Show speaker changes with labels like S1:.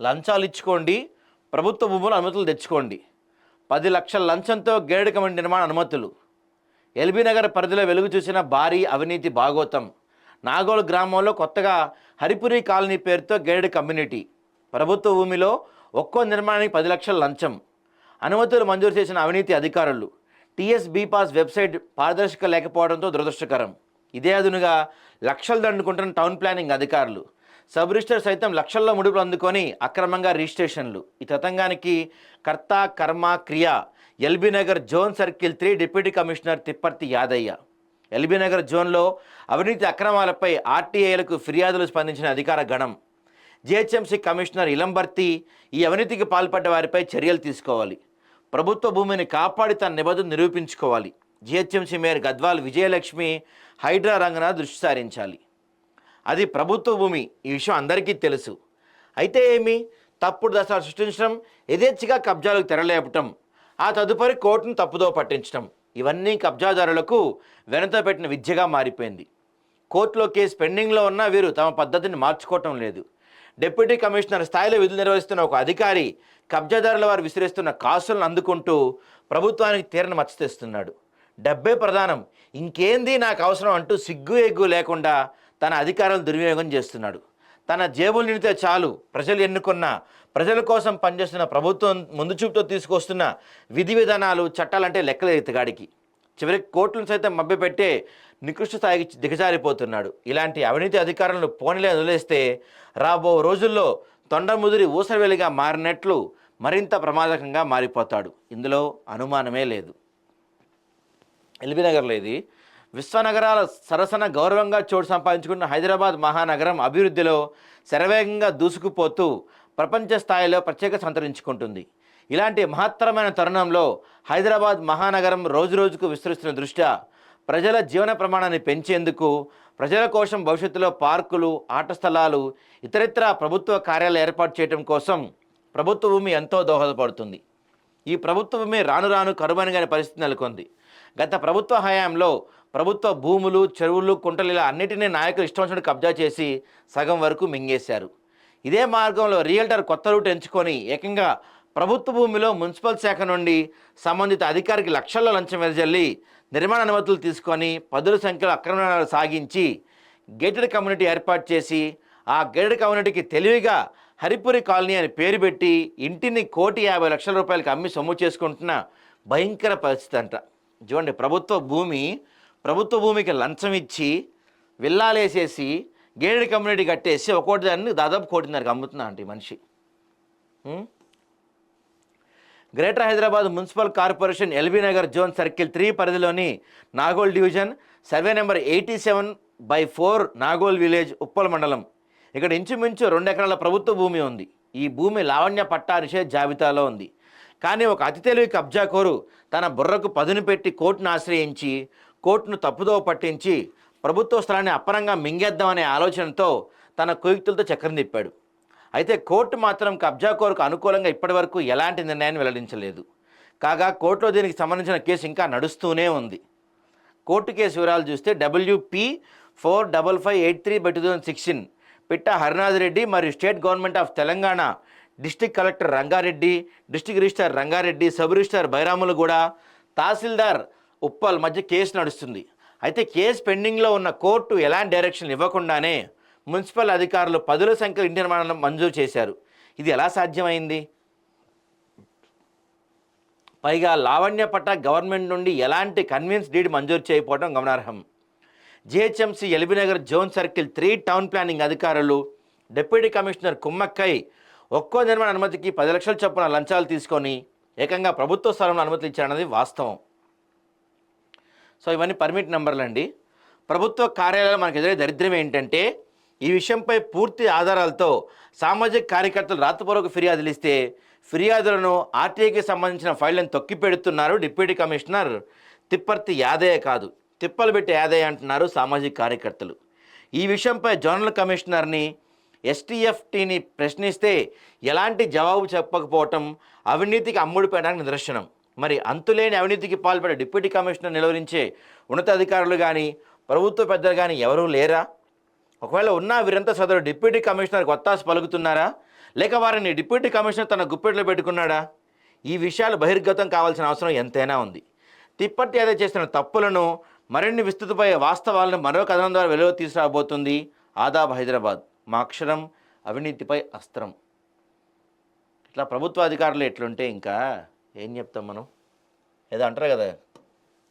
S1: లంచాలు ఇచ్చుకోండి. ప్రభుత్వ భూములు అనుమతులు తెచ్చుకోండి. పది లక్షల లంచంతో గేడు కమిటీ నిర్మాణ అనుమతులు. ఎల్బీ నగర్ పరిధిలో వెలుగు చూసిన భారీ అవినీతి భాగోతం. నాగోల్ గ్రామంలో కొత్తగా హరిపురి కాలనీ పేరుతో గేడు కమ్యూనిటీ. ప్రభుత్వ భూమిలో ఒక్కో నిర్మాణానికి పది లక్షల లంచం. అనుమతులు మంజూరు చేసిన అవినీతి అధికారులు. టీఎస్ బీపాస్ వెబ్సైట్ పారదర్శక లేకపోవడంతో దురదృష్టకరం. ఇదే అదునుగా లక్షలు దండుకుంటున్న టౌన్ ప్లానింగ్ అధికారులు. సబ్ రిజిస్టర్ సైతం లక్షల్లో ముడుపులు అందుకొని అక్రమంగా రిజిస్ట్రేషన్లు. ఈ తతంగానికి కర్త కర్మ క్రియ LB Nagar zone circle three deputy commissioner Tipparthi Yadaiah. LB Nagar జోన్లో అవినీతి అక్రమాలపై ఆర్టీఐలకు ఫిర్యాదులు స్పందించిన అధికార గణం. జిహెచ్ఎంసీ కమిషనర్ ఇలంబర్తి ఈ అవినీతికి పాల్పడ్డ వారిపై చర్యలు తీసుకోవాలి. ప్రభుత్వ భూమిని కాపాడి తన నిబద్ధత నిరూపించుకోవాలి. జిహెచ్ఎంసీ మేయర్ గద్వాల్ విజయలక్ష్మి హైడ్రా రంగన దృష్టి సారించాలి. అది ప్రభుత్వ భూమి. ఈ విషయం అందరికీ తెలుసు. అయితే ఏమి? తప్పుడు దశలు సృష్టించడం యథేచ్ఛగా కబ్జాలకు తెరలేపటం ఆ తదుపరి కోర్టును తప్పుదో పట్టించడం ఇవన్నీ కబ్జాదారులకు వెనతో పెట్టిన విద్యగా మారిపోయింది. కోర్టులో కేసు పెండింగ్లో ఉన్న వీరు తమ పద్ధతిని మార్చుకోవటం లేదు. డిప్యూటీ కమిషనర్ స్థాయిలో విధులు నిర్వహిస్తున్న ఒక అధికారి కబ్జాదారుల వారు విసిరేస్తున్న కాసులను అందుకుంటూ ప్రభుత్వానికి తీరని మచ్చ తెస్తున్నాడు. డబ్బే ప్రధానం. ఇంకేంది నాకు అవసరం అంటూ సిగ్గు ఎగ్గు లేకుండా తన అధికారం దుర్వినియోగం చేస్తున్నాడు. తన జేబులు నిండితే చాలు. ప్రజలు ఎన్నుకున్న ప్రజల కోసం పనిచేస్తున్న ప్రభుత్వం ముందు చూపుతో తీసుకొస్తున్న విధి విధానాలు చట్టాలంటే లెక్కలే ఇతగాడికి చివరికి కోర్టులను సైతం మభ్యపెట్టే నికృష్ట స్థాయికి దిగజారిపోతున్నాడు. ఇలాంటి అవినీతి అధికారులను పోనీలే వదిలేస్తే రాబో రోజుల్లో తొండముదిరి ఊసరవేలిగా మారినట్లు మరింత ప్రమాదకంగా మారిపోతాడు. ఇందులో అనుమానమే లేదు. ఎల్బీనగర్లో ఇది విశ్వనగరాల సరసన గౌరవంగా చోటు సంపాదించుకున్న హైదరాబాద్ మహానగరం అభివృద్ధిలో శరవేగంగా దూసుకుపోతూ ప్రపంచ స్థాయిలో ప్రత్యేక సంతరించుకుంటుంది. ఇలాంటి మహత్తరమైన తరుణంలో హైదరాబాద్ మహానగరం రోజురోజుకు విస్తరిస్తున్న దృష్ట్యా ప్రజల జీవన ప్రమాణాన్ని పెంచేందుకు ప్రజల కోసం భవిష్యత్తులో పార్కులు ఆట స్థలాలు ఇతరితర ప్రభుత్వ కార్యాలయాలు ఏర్పాటు చేయడం కోసం ప్రభుత్వ భూమి ఎంతో దోహదపడుతుంది. ఈ ప్రభుత్వ భూమి రాను రాను కరువైనగానే పరిస్థితి నెలకొంది. గత ప్రభుత్వ హయాంలో ప్రభుత్వ భూములు చెరువులు కుంటలు ఇలా అన్నిటినీ నాయకులు ఇష్టం వచ్చినట్టు కబ్జా చేసి సగం వరకు మింగేశారు. ఇదే మార్గంలో రియల్టర్ కొత్త రూట్ ఎంచుకొని ఏకంగా ప్రభుత్వ భూమిలో మున్సిపల్ శాఖ నుండి సంబంధిత అధికారికి లక్షల్లో లంచం వెదజల్లి నిర్మాణ అనుమతులు తీసుకొని పదుల సంఖ్యలో అక్రమణాలు సాగించి గేటెడ్ కమ్యూనిటీ ఏర్పాటు చేసి ఆ గేటెడ్ కమ్యూనిటీకి తెలివిగా హరిపురి కాలనీ అని పేరు పెట్టి ఇంటిని కోటి యాభై లక్షల రూపాయలకి అమ్మి సొమ్ము చేసుకుంటున్న భయంకర పరిస్థితి అంట. చూడండి ప్రభుత్వ భూమి ప్రభుత్వ భూమికి లంచం ఇచ్చి విల్లాలేసేసి గేడి కమ్యూనిటీ కట్టేసి ఒక్కోటి దాన్ని దాదాపు కోటిన్నరకు అమ్ముతున్నాడు ఈ మనిషి. Greater Hyderabad municipal corporation LB Nagar zone circle three పరిధిలోని Nagole division survey number eighty seven by four Nagole village Uppal mandal. ఇక్కడ ఇంచుమించు రెండు ఎకరాల ప్రభుత్వ భూమి ఉంది. ఈ భూమి లావణ్య పట్టా నిషేధ జాబితాలో ఉంది. కానీ ఒక అతి తెలివి కబ్జాకోరు తన బుర్రకు పదును పెట్టి కోర్టును ఆశ్రయించి కోర్టును తప్పుదోవ పట్టించి ప్రభుత్వ స్థలాన్ని అప్పరంగా మింగేద్దామనే ఆలోచనతో తన కుయుక్తులతో చక్రం తిప్పాడు. అయితే కోర్టు మాత్రం కబ్జాకోరుకు అనుకూలంగా ఇప్పటివరకు ఎలాంటి నిర్ణయాన్ని వెల్లడించలేదు. కాగా కోర్టులో దీనికి సంబంధించిన కేసు ఇంకా నడుస్తూనే ఉంది. కోర్టు కేసు వివరాలు చూస్తే WP four double five eight three by two thousand sixteen Pitta Harinath Reddy మరియు state government of Telangana district collector Rangareddy district registrar Rangareddy sub registrar కూడా తహసీల్దార్ ఉప్పల్ మధ్య కేసు నడుస్తుంది. అయితే కేసు పెండింగ్లో ఉన్న కోర్టు ఎలాంటి డైరెక్షన్ ఇవ్వకుండానే మున్సిపల్ అధికారులు పదుల సంఖ్యలో ఇంటి నిర్మాణం మంజూరు చేశారు. ఇది ఎలా సాధ్యమైంది? పైగా లావణ్య పట్ట గవర్నమెంట్ నుండి ఎలాంటి కన్విన్స్ డీడ్ మంజూరు చేయకపోవడం గమనార్హం. GHMC LB Nagar zone circle three town planning అధికారులు డిప్యూటీ కమిషనర్ కుమ్మక్కై ఒక్కో నిర్మాణ అనుమతికి పది లక్షల చొప్పున లంచాలు తీసుకొని ఏకంగా ప్రభుత్వ స్థలంలో అనుమతులు ఇచ్చారన్నది వాస్తవం. సో ఇవన్నీ పర్మిట్ నెంబర్లు అండి. ప్రభుత్వ కార్యాలయాలు మనకు ఎదురే దరిద్రం ఏంటంటే ఈ విషయంపై పూర్తి ఆధారాలతో సామాజిక కార్యకర్తలు రాతపూర్వక ఫిర్యాదులు ఇస్తే ఫిర్యాదులను ఆర్టీఐకి సంబంధించిన ఫైళ్ళను తొక్కి పెడుతున్నారు డిప్యూటీ కమిషనర్ తిప్పర్తి యాదయ్య కాదు. తిప్పలు పెట్టి యాదయ్య అంటున్నారు సామాజిక కార్యకర్తలు. ఈ విషయంపై జోనల్ కమిషనర్ని ఎస్టీఎఫ్టీని ప్రశ్నిస్తే ఎలాంటి జవాబు చెప్పకపోవటం అవినీతికి అమ్ముడు పెట్టడానికి నిదర్శనం. మరి అంతులేని అవినీతికి పాల్పడే డిప్యూటీ కమిషనర్ నిలువరించే ఉన్నతాధికారులు కానీ ప్రభుత్వ పెద్దలు కానీ ఎవరూ లేరా? ఒకవేళ ఉన్న వీరంతా సదరు డిప్యూటీ కమిషనర్ కొత్తాసి పలుకుతున్నారా? లేక వారిని డిప్యూటీ కమిషనర్ తన గుప్పెట్లో పెట్టుకున్నాడా? ఈ విషయాలు బహిర్గతం కావాల్సిన అవసరం ఎంతైనా ఉంది. తిప్పటి అదే చేసిన తప్పులను మరిన్ని విస్తృతపోయే వాస్తవాలను మరో కథనం ద్వారా వెలువ తీసుకురాబోతుంది ఆదాబ్ హైదరాబాద్. మాక్షరం అవినీతిపై అస్త్రం. ఇట్లా ప్రభుత్వ అధికారులు ఎట్లుంటే ఇంకా ఏం చెప్తాం మనం? ఏదో అంటారు కదా